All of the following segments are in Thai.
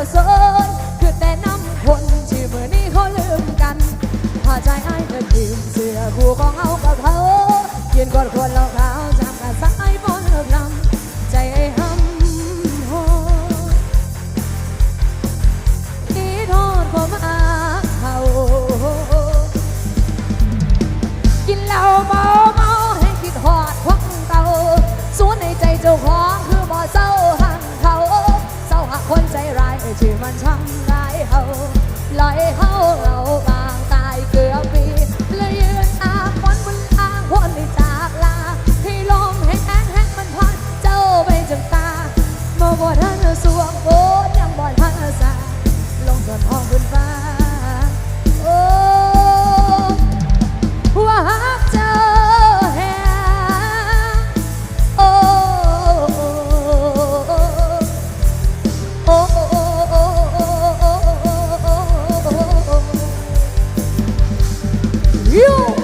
อ ยู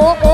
cô cô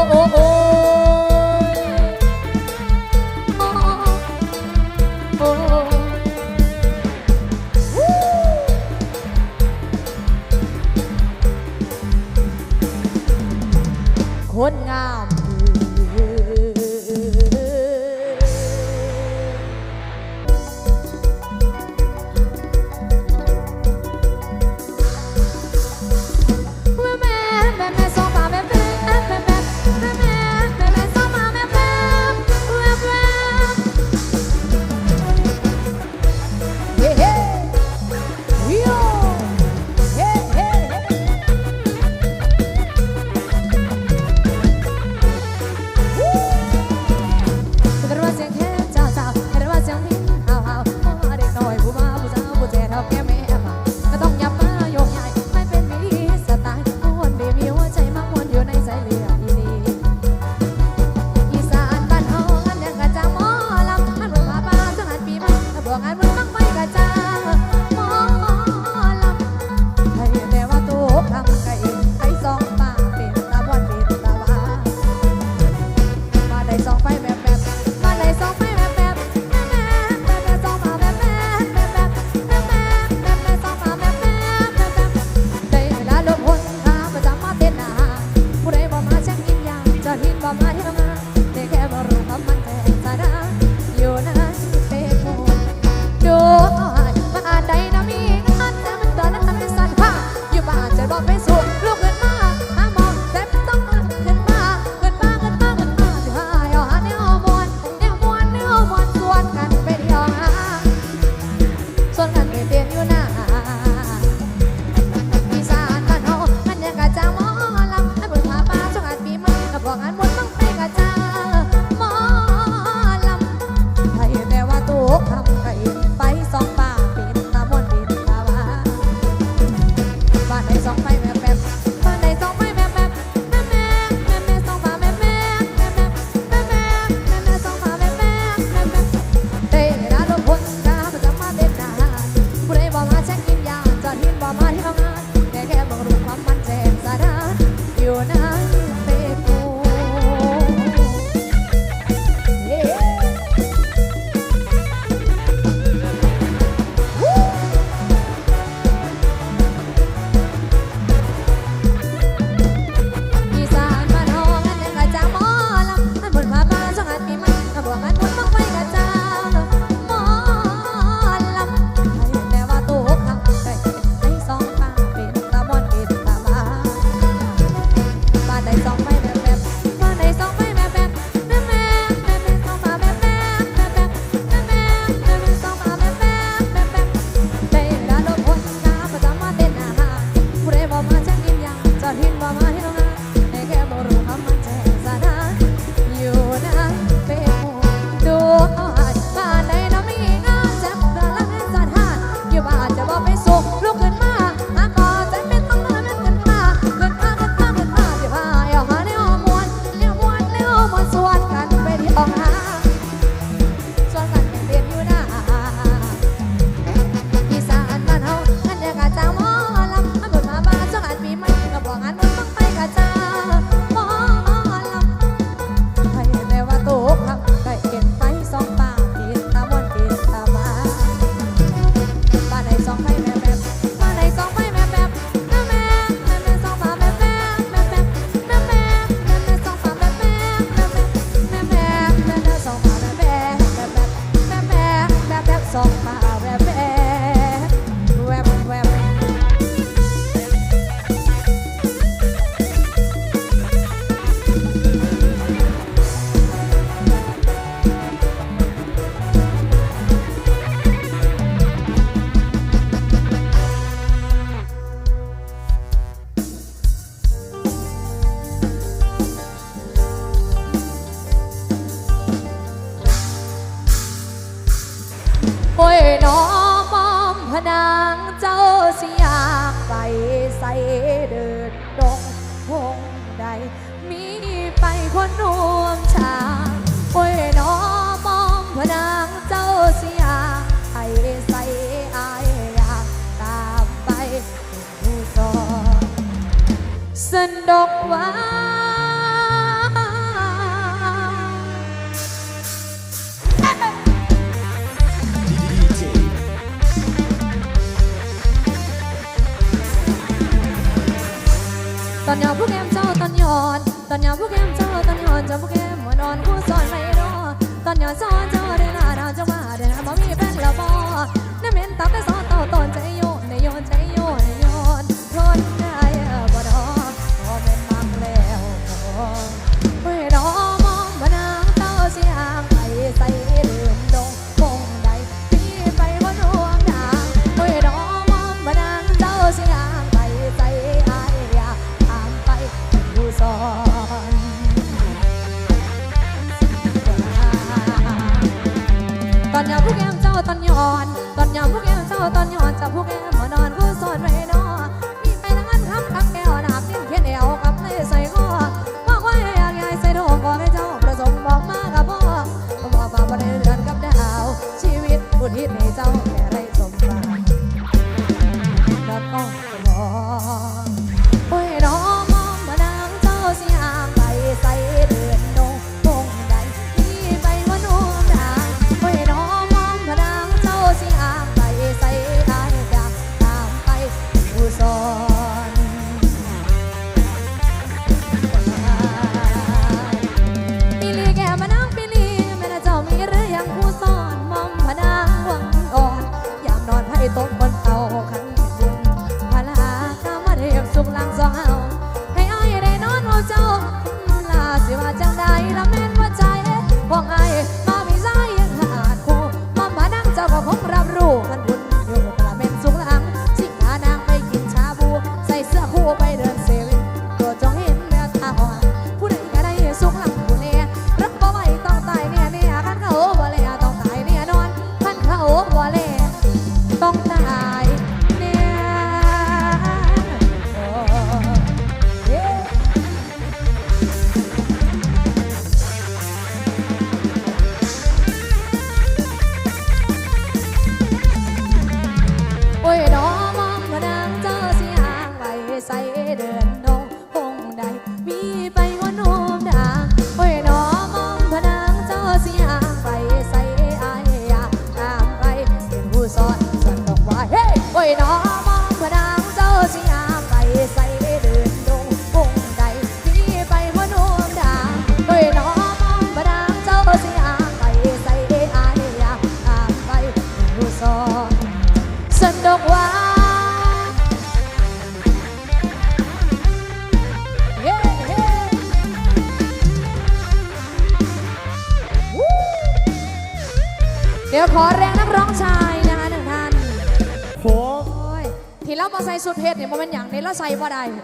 สุดเพชรเนี่ยมันเป็นอย่างในละใส่บ่ได้แม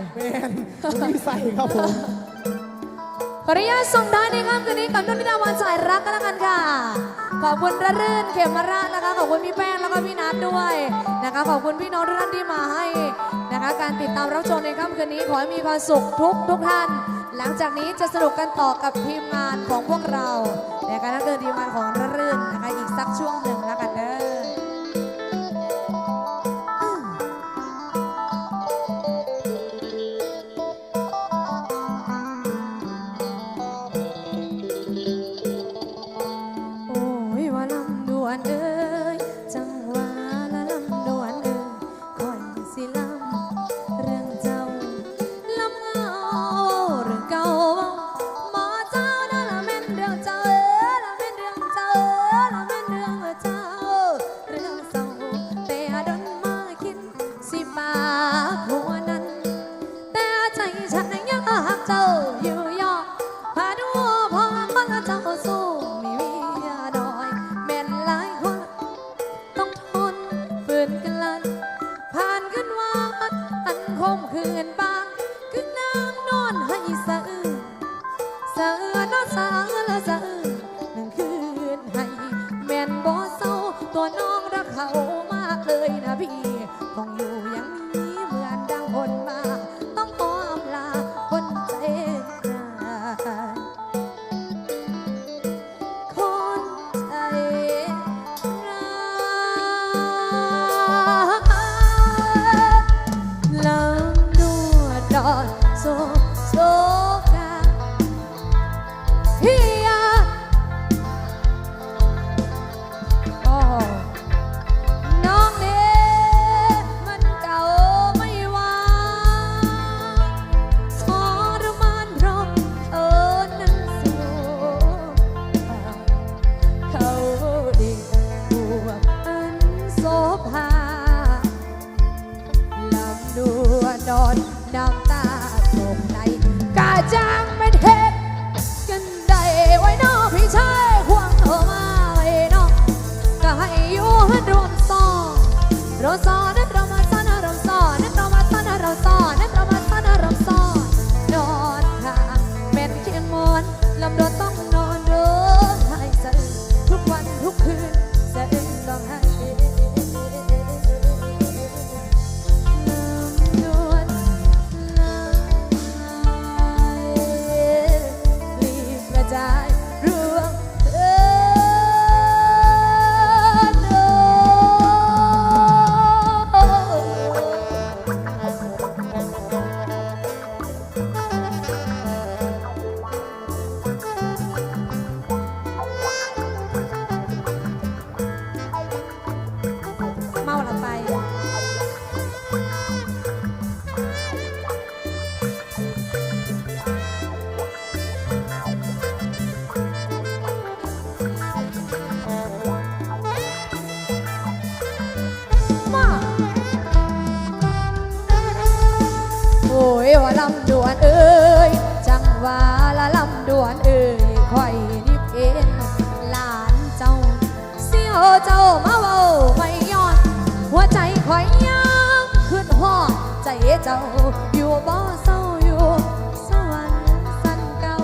นไม่ใส่ครับผมขออนุญาตส่งท้ายในค่ำคืนนี้กับนุ่นนิดาวันสายรักกันละกันค่ะ ขอบคุณระรื่นเขมรานะคะ ขอบคุณพี่แป้งแล้วก็พี่นัทด้วยนะคะ ขอบคุณพี่น้องทุกท่านที่มาให้นะคะ การติดตามรับชมในค่ำคืนนี้ขอให้มีความสุขทุกทุกท่าน หลังจากนี้จะสนุกกันต่อกับทีมงานของพวกเรานะคะนั่นคือทีมงานของระรื่นนะคะอีกสักช่วงหนึ่ง happy. จ้าอยู่บ่เศร้าอยู่สวรรค์สันเก่า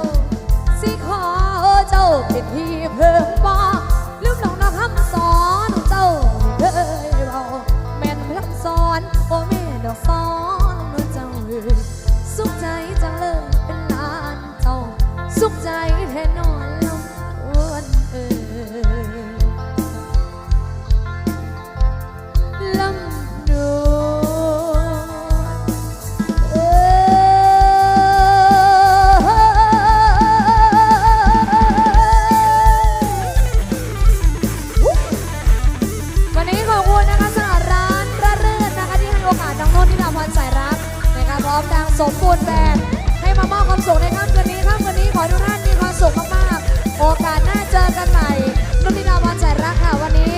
สิขอเจ้าเป็นที่เพิ่มบ่ลืมหลงนอคำสอนของเจ้าที่เคยบอกแม่นพลัสอนโอ้แม่ดอกสอน นุ่นที่ลาพันสายรักนะครพร้อมดังสมบูรณ์แบบให้มามอบความสุขในค่ำคืนนี้ค่ำคืนนี้ขอทุกท่านมีความสุขมากๆ โอกาสหน้าเจอกันใหม่นุ่นที่ลาพันสายรักค่ะวันนี้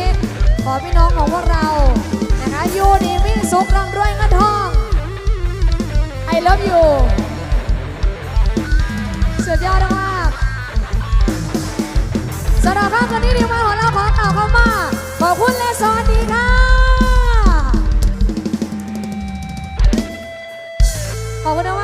ขอพี่น้องของพวกเรานะคะยูนีวิสุขร่ำรวยเงินทองไอเลิฟยูสุดยอดมากสำหรับค่ำคืนนี้ดีมากของเราขอกล่าวคำว่าขอบคุณและสวัสดีค่ะ ภาวนา